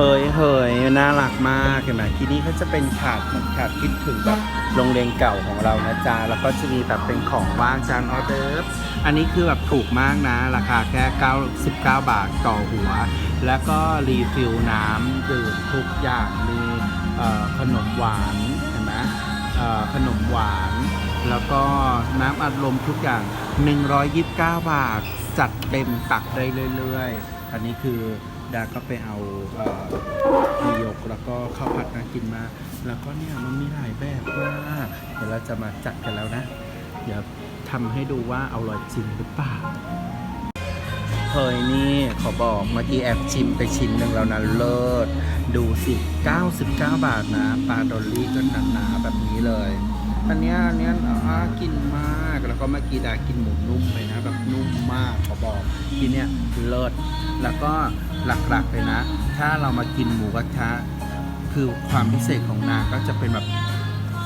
เฮ้ยเฮ้ยน่ารักมากเห็นไหมที่นี่เขาจะเป็นถาดเหมือนถาดคิดถึงแบบโรงเรียนเก่าของเรานะจ๊ะแล้วก็จะมีแบบเป็นของว่างจานออเดิร์ฟอันนี้คือแบบถูกมากนะ ราคาแค่99 บาทต่อหัว แล้วก็รีฟิลน้ำดื่มทุกอย่างมีขนมหวานเห็นไหมขนมหวาน แล้วก็น้ำอัดลมทุกอย่าง 129 บาท จัดเต็มตักได้เรื่อยๆ อันนี้คือ ดาก็ไปเอามียกแล้วก็ข้าวผัดน่ากินมา แล้วก็เนี่ยมันมีหลายแบบมากเดี๋ยวเราจะมาจัดกันแล้วนะ เดี๋ยวทำให้ดูว่าเอาอร่อยจริงหรือเปล่าเฮ้ยนี่ขอบอกเมื่อกี้แอบชิมไปชิ้นหนึ่งแล้วนะเลิศดูสิ 99 บาทนะปลาดอลลี่ก็หนาๆแบบนี้เลยอันเนี้ยอันเนี้ยอ่ากินมากแล้วก็เมื่อกี้ดากินหมูนุ่มไปนะแบบนุ่ม มากขอบอกที่เนี้ยเลิศแล้วก็หลักๆเลยนะ ถ้าเรามากินหมูกระทะคือความพิเศษของนางก็จะเป็นแบบ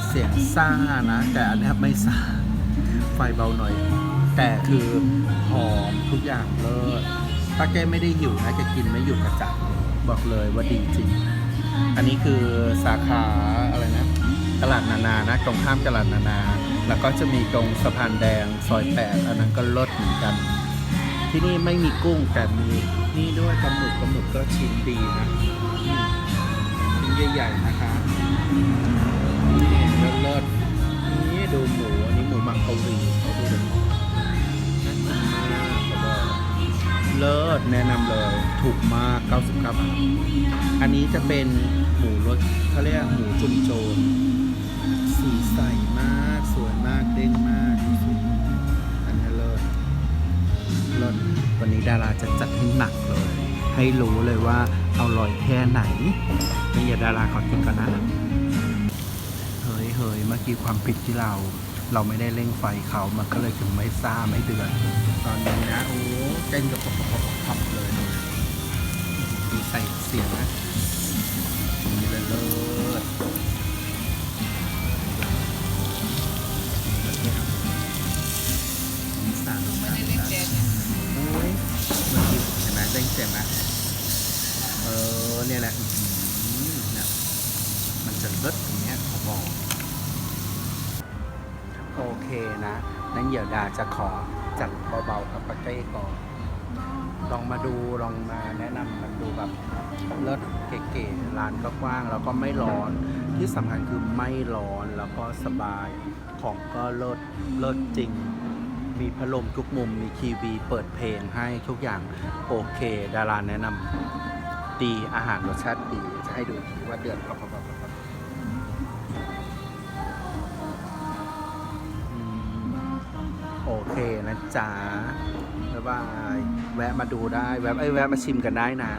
เสียงซ่านะ แต่อันนี้ไม่ซ่าไฟเบาหน่อย แต่คือหอมทุกอย่างเลิศถ้าแกไม่ได้หิวนะจะกินไม่หยุดกระจับบอกเลยว่าดีจริง อันนี้คือสาขาอะไรนะ ตลาดนานานะตรงข้ามตลาดนานา แล้วก็จะมีตรงสะพานแดงซอยแปดอันนั้นก็ลดเหมือนกัน ที่นี่ไม่มีกุ้งแต่มีนี่ด้วยปลาหมึกปลาหมึกก็ชิ้นดีนะชิ้นใหญ่ๆนะคะนี่เลิศๆนี่ดูหมูอันนี้หมูหมักเกาหลีเขาดูดิเขาบอกเลิศแนะนำเลย ถูกมาก 99 บาท อันนี้จะเป็นหมูรสเขาเรียกหมูจุ่มโจร วันนี้ดาราจะจัดให้หนักเลย ให้รู้เลยว่าเอาลอยแค่ไหนนี่อย่าดาราขอกินก่อนนะ เฮ้ยเฮ้ยเมื่อกี้ความผิดที่เรา เราไม่ได้เร่งไฟเขา มันก็เลยถึงไม่ซ่าไม่เดือดตอนนี้นะ โอ้เต้นกับปอบปอบปอบเลยดูใส่เสียงนะนี่เลยเลิศ เห็นไหมเสียงไหมเออเนี่ยแหละนี่ยมันจะเลิศตรงเนี้ยเขาบอกโอเคนะนั้นเดี๋ยวดาจะขอจัดเบาๆกับปาเต้ก่อนลองมาดูลองมาแนะนำมันดูแบบเลิศเก๋ๆร้านก็กว้างแล้วก็ไม่ร้อนที่สำคัญคือไม่ร้อนแล้วก็สบายของก็เลิศเลิศจริง มีพัดลมทุกมุม มีทีวีเปิดเพลงให้ทุกอย่างโอเค ดาราแนะนำดีอาหารรสชาติดี จะให้ดูอีกทีว่าเดือดพอพอพอพอพออืมโอเคนะจ๊ะบ๊ายบาย แวะมาดูได้ แวะไอ้แวะมาชิมกันได้นะ